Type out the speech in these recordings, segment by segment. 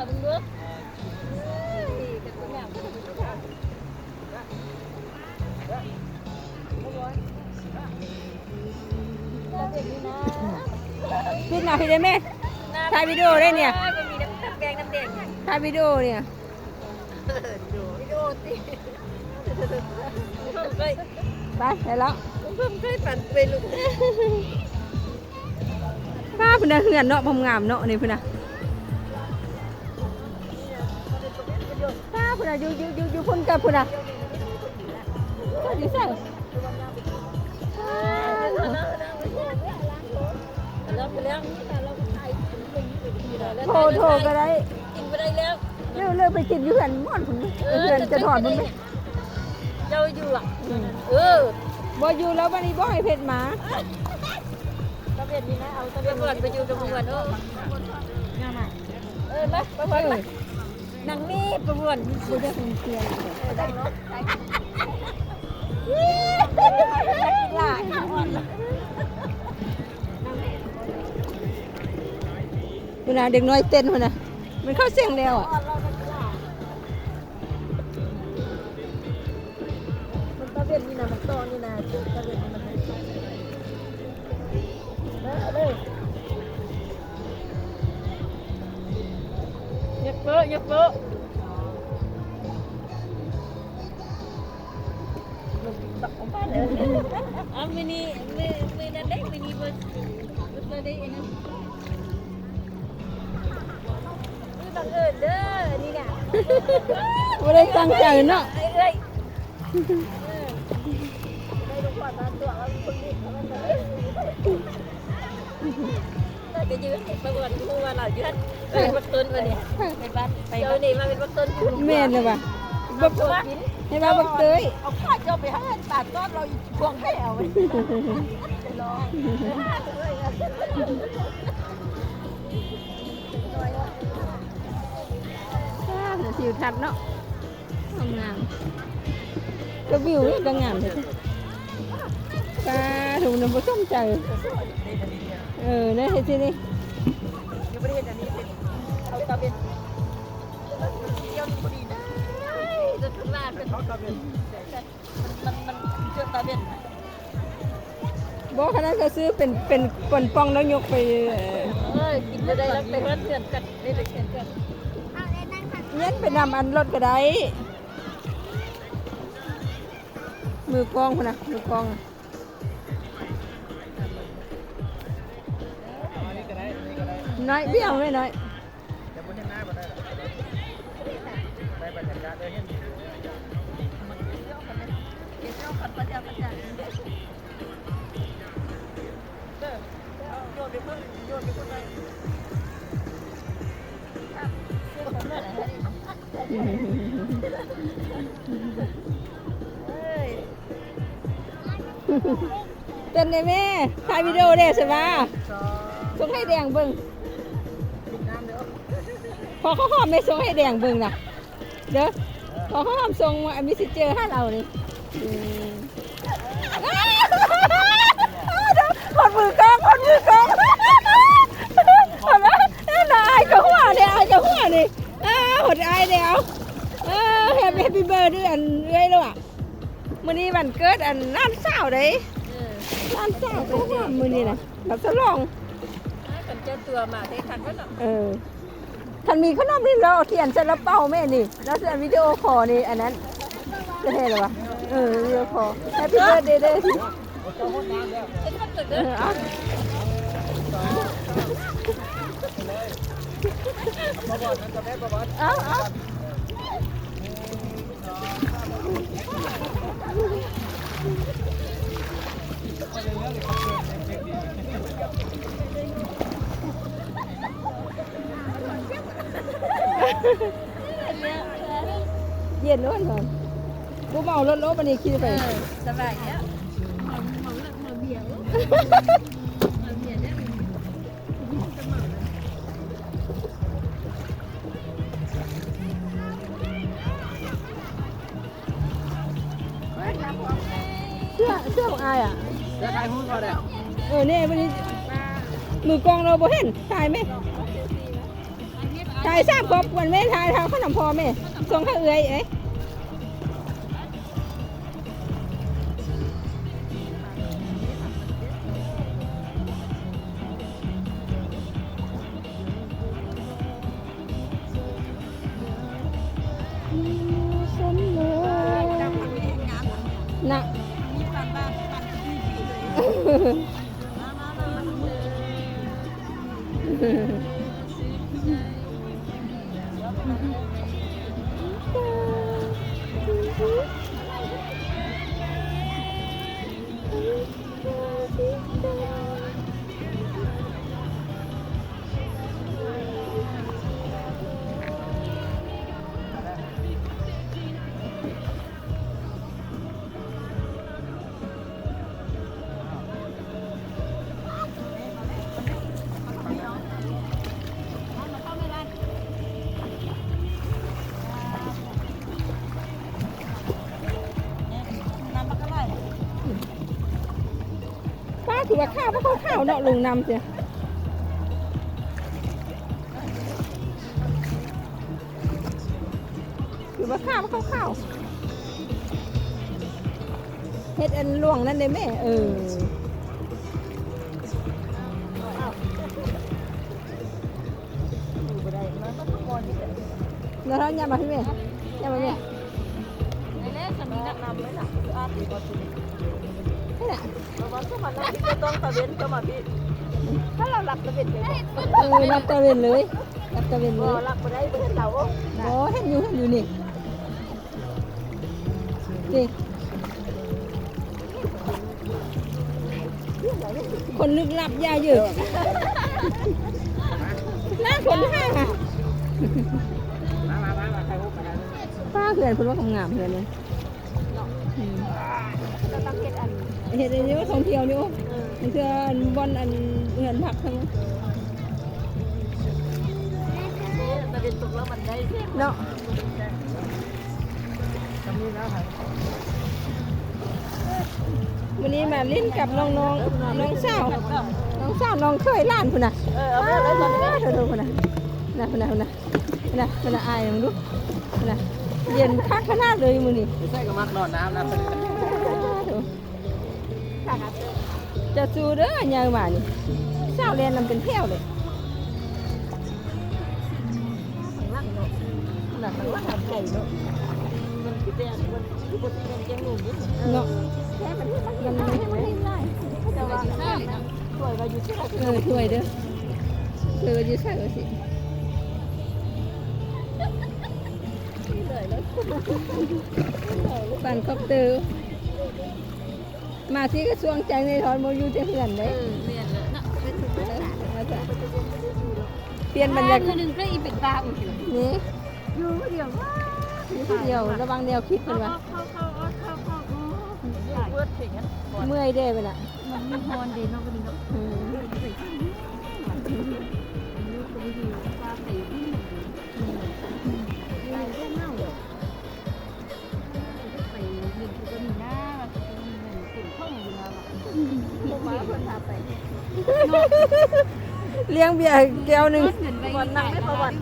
น่ะมึงดูกันตัวอย่างเราเด็กนี่นะขึ้นมาพี่ได้ไหมถ่ายวิดีโอได้เนี่ยมันมีน้ำแดงน้ำแดงถ่ายวิดีโอเนี่ยวิดีโอสิไปไปแล้วผมเคยปั่นไปลูกป้าพุ่นน่ะเหือนเนาะพมงามเนาะนี่พุ่นน่ะ นน่ะอยู่อยู่อยู่อยู่พุ่นกับพุ่นน่ะก็ดีใส่แล้วไปแล้วเราไปถ่ายโทรโทรก็ได้กินไปได้แล้วเร็วเร็วไปกินอยู่เหือนม่อนพุ่นเหือนจะถอดมันไหมเจ้าอยู่อะเออบ่อยู่แล้ววันนี้บ่ให้เพชรหมาตะเบียนนี่นะเอาตะเบียนก่อนไปอยู่กับมึงก่อนเออเออมาประมวล นางนี่ประวลบ่จะเป็นเสียงได้เนาะได้หลายอ่อนละพุ่นะเด็กน้อยเต้นพุ่นนะมันเข้าเสียงแล้วอะมันตะเบียนนี่นะมันตอนนี่นะตะเบียนนี่มันเด้อยักเปอะเปอะ อะมินิมิมินั่นเด้มินิบอร์เบอร์เด้อันนั้นนี่บังเอิญเด้อ นี่น่ะบ่ได้ตั้งใจเนาะเอ้ยเอ้ยได้ลูกขวัญมาตัวว่าคนนี้เขาไม่เลยแต่ก็ยืนไปก่อนกูว่าเรายืนไปบักต้นมาเนี่ยไปบ้านไปเจ้านี่มาเป็นบักต้นอยู่แม่นเลยว่ะ บักต้นให้มาบักเตยเอาข้าเจ้าไปให้ตัดต้นเราพวงให้เอาไปรออ่าทิวทัศน์เนาะงามก็วิวนี่ก็งามเลยตาถูกนำบ่สมใจเออเนี่ยเห็นสินี่ยังไม่ได้เห็นอันนี้เป็นเอาตาเป็นเจ้าพอดีนะ จะข้างล่างเป็นเขาเป็นมันมันเจ้าตาเป็นบ่ขนาดก็ซื้อเป็นเป็นปนป้องแล้วยกไปเอ้ยกินไม่ได้แล้วไปเพื่อนเพื่อนกันได้ไปเพื่อนกันเย็นไปนำอันรถก็ได้มือกองคนนะมือกองน้อยเบี้ยวไม่น้อย เจ้นปัญญาปัญญาเด้อโยนไปเพื่อนโยนไปเพื่อนไปเสื้อของแม่ไหนเอ้ยเต้นได้แม่ถ่ายวิดีโอได้ใช่ปะสองส่งให้แดงเบิ่งกินน้ำเด้อพอเขาหอมไม่ส่งให้แดงเบิ่งนะเด้อพอเขาหอมส่งมามีสิเจอให้เราเลย มื้อนี้วันเกิดอันล้านสาวเด้เออล้านสาวก็ว่ามื้อนี้น่ะแบบฉลองกันเจ้าตัวมาได้ทันก็หรอเออท่านมีขนมนี่เราเอาเทียนจะละเป้าแม่นี่แล้วจะวิดีโอคอลนี่อันนั้นจะเห็นหรอวะเออวิดีโอคอลแฮปปี้เบิร์ดเดย์เด้อไอ้ท่านเกิดเอเด้ออ เอามาบ่อนนั้นจะได้บ่บ่อนเอาเอาเย็นด้วยเหรอกูเมารถรถมันนี่คิดไป สบายแล้วมาเบียร์ เสื้อเสื้อของอายอะจะขายหุ้นก็ได้เออเนี่ยวันนี้มือกองเราบ่เห็นถ่ายไหมอันนี้เอาทายทราบครบวันแม่ทายทางขนมพอแม่ส่งข้าเอื้อยเอ้ย ว่าข้าวเพราะเขาข้าวเนาะลุงนำเสียถือว่าข้าวเพราะเขาข้าวเฮ็ดอันล่วงนั่นเลยแม่เออแล้วเราอย่ามาพี่แม่อย่ามาแม่ในแรกจะมีนักนำไหมล่ะอาตีบอสุ นี่แหละเราว่าสมัครเราที่ต้องตะเวนก็มาพี่ถ้าเราหลับตะเวนไปเออรับตะเวนเลยรับตะเวนเลก็ยหลับไปได้เพื่อนเราโอ้เห็นอยู่เห็นอยู่นี่นี่คนลึกลับยาเยอะหน้าคนห้ามามามามาใครพบกันป้าเพื่อนเพิ่นว่าคำงามเพื่อนเลยอืมเราต้องเฮ็ดอัน เห็นอันนี้ว่าท่องเที่ยวนี่โอ้มันคืออันบอนอันเงินผักทั้งนั้นตะเวนตกแล้วมันได้เส้นเนาะจำนี้แล้วครับวันนี้มาเล่นกับน้องน้องน้องสาวน้องสาวน้องเคยล้านพุ่นน่ะเออเอาไปเลยตอนนี้เธอดูคนน่ะน่ะคนน่ะคนน่ะคนน่ะคนน่ะอายมึงดูคนน่ะเย็นคักขนาดเลยมึงนี่ไม่ใช่กับมักนอนน้ำนะ จะสู้เด้อยายมานี่สาเรียนนำเป็นแถวเลยนกมันว่าหันไก่เนาะมันคือแต่มันริมันแกงหนุ่มนิดเนาะแค่มันที่มันยังไม่ให้มันได้ว่าสวยว่าอยู่ที่เออช่วยเด้อเออจะใส่สิปั่นคอปเตอร์ มาที่กระทรวงใจในทอนโมยูจะเหือนเอได้อเรียนแล้วเนาะเป็นทุกภาษาเปลี่ยนบรรยากาศคือหนึ่งก็อีเป็นตาอุ่นอยู่นี่อยู่เดียวว่านี่ผู้เดียวระวังแนวคิดมันวะเข้าเข้าเข้าเข้าเข้าเวิร์ดถึงงั้นเมื่อยได้ไปละมันมีฮอนดีเนาะก็มีเนาะอืม เลี้ยงเบียร์แก้วหนึ่งวันนั่งไม่ประวัติ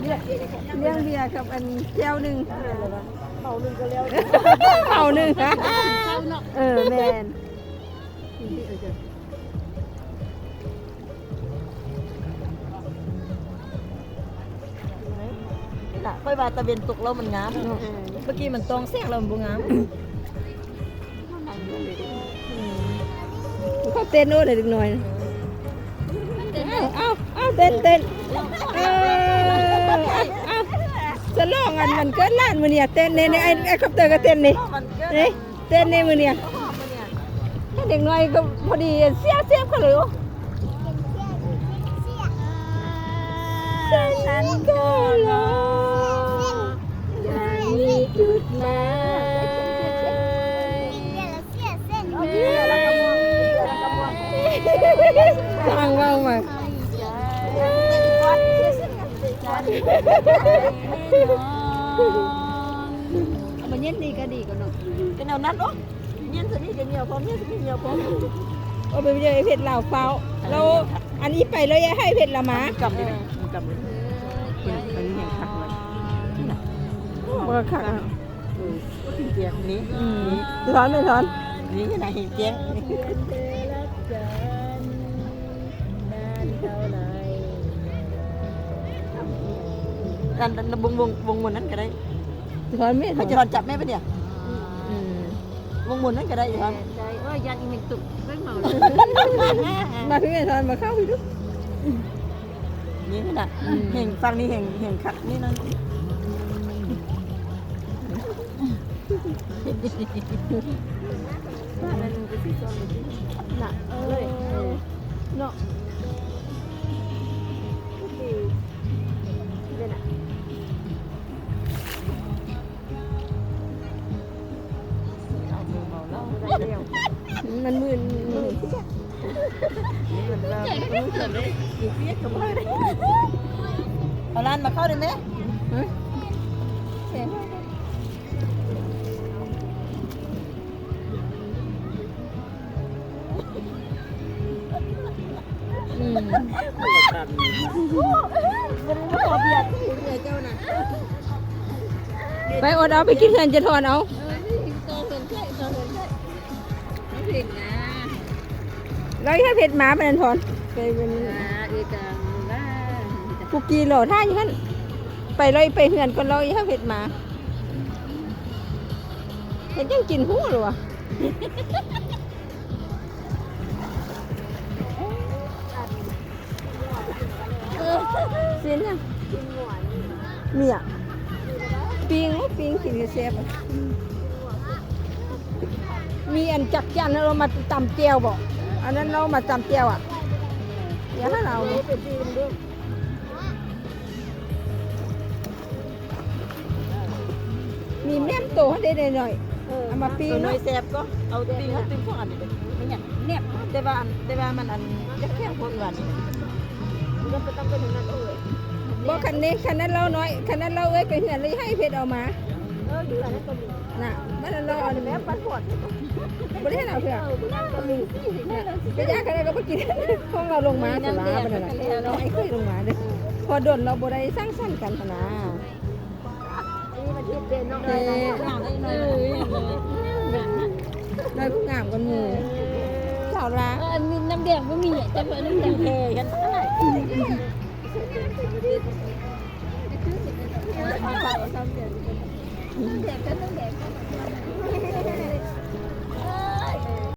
เลี้ยงเบียร์กับอันแก้วหนึ่งเมาหนึ่งก็แล้วเป่าหนึ่งฮะเข้าเนาะเออแมนน่ะค่อยว่าตะเวนตกแล้วมันงาม เมื่อกี้มันตองแทรกแล้วมันบ่งาม เขาเต้นโน้ตเลยดึกหน่อยเอาเอาเอาเต้นเต้นเออเอาจะลองอันมันเกิดล้านมือเนี่ยเต้นเนี่ยไอ้ไอ้คอปเตอร์ก็เต้นนี่มันเกิดนี่เต้นนี่มือเนี่ยหอมมันเนี่ยถ้าเด็กน้อยก็พอดีเสียเสียบเขาเลยฉันก็รออย่างมีจุดหมาย สร้างว่าวมาเมาเย็นดีก็ดีก็นเนาะกันเอนัดเนาะเย็นสนิทกัเหนียวพร้อมเย็นสนิทเหนียวพร้อมเอาไปเจอเผ็ดเหล่าเฝ้าเราอันนี้ไปแล้วยายให้เผ็ดละมากลับเลยกลับเลยอันนี้ยังขักมันเบอร์ขักเจียงนี้ร้อนไหมร้อนนี้ขนาดเห็นเกียง ดันดันวงวงวงวนนั้นก็ได้ถอนไม่ถเขาอนจะถอนจับแม่ปะเนี่ยอืมวงวนนั้นก็ได้อยู่ครับใจว่ายันอีกหนึ่งตุกไม่เมามาถึงไอ้ถอนมาเข้าพี่ดูนี่ขนาดเห็นฟังนี่เห็นเห็นคักนี่นั่นน่ะเออเนาะ มันมืนมืนนี่มันเริ่มรู้สึกเลยอยู่เปียกกับมือเลยเอาร้านมาเข้าได้ไหมฮะอืมไปอดเอาไปกินเงินจะถอนเอา แล้วแค่เผ็ดหมาเป็นอันถอนไปเป็นอ่าเอกังล่ากุกกีโหลท่าอย่างนั้นไปเลยไปเหือนคนเราอย่าเผ็ดหมาเห็นยังกินหูหรอวะเสียนยังมีอะปิงปิงกินกระเซบอะมีอันจักจันเรามาตำเจียวบอก อันนั้นเรามาตำเจียวอะอย่าให้เราเลยมีแม่มโตให้ได้หน่อยๆเอามาปิ้งตัวน้อเนาะยแสบก็เอาปิ้งเขาปิ้งพวกอันนี้ไม่เนี่ยเนี่ยแต่ว่าอันแต่ว่ามันอันจะแค่คนวันนี้ก็ต้องเป็นนั้นเลยบอกคันนี้คันนั้นเราน้อยคันนั้นเราเอ้ยไปเหือนเลยให้เพชรเอามา เอออยู่อันนั้นก็มีน่ะมันอันเราเอาแม่ปันหอดบ่ได้ห้เราเถอะเออนั่นก็มีไปยากกันก็ไปกินห้องเราลงมาสลาบันน่ะเราให้เคยลงมาเด้อพอดนเราบ่ได้สร้างสรรค์กันนะนี่มันคิดเป็นน้องเด้ออน้อยผู้งามกันหมู่สาวลาอันนี้น้ำแดงก็มีแต่เพื่อนน้ำแดงเฮ้ยกันอะไรน้ำ แดงก็น้ำแดง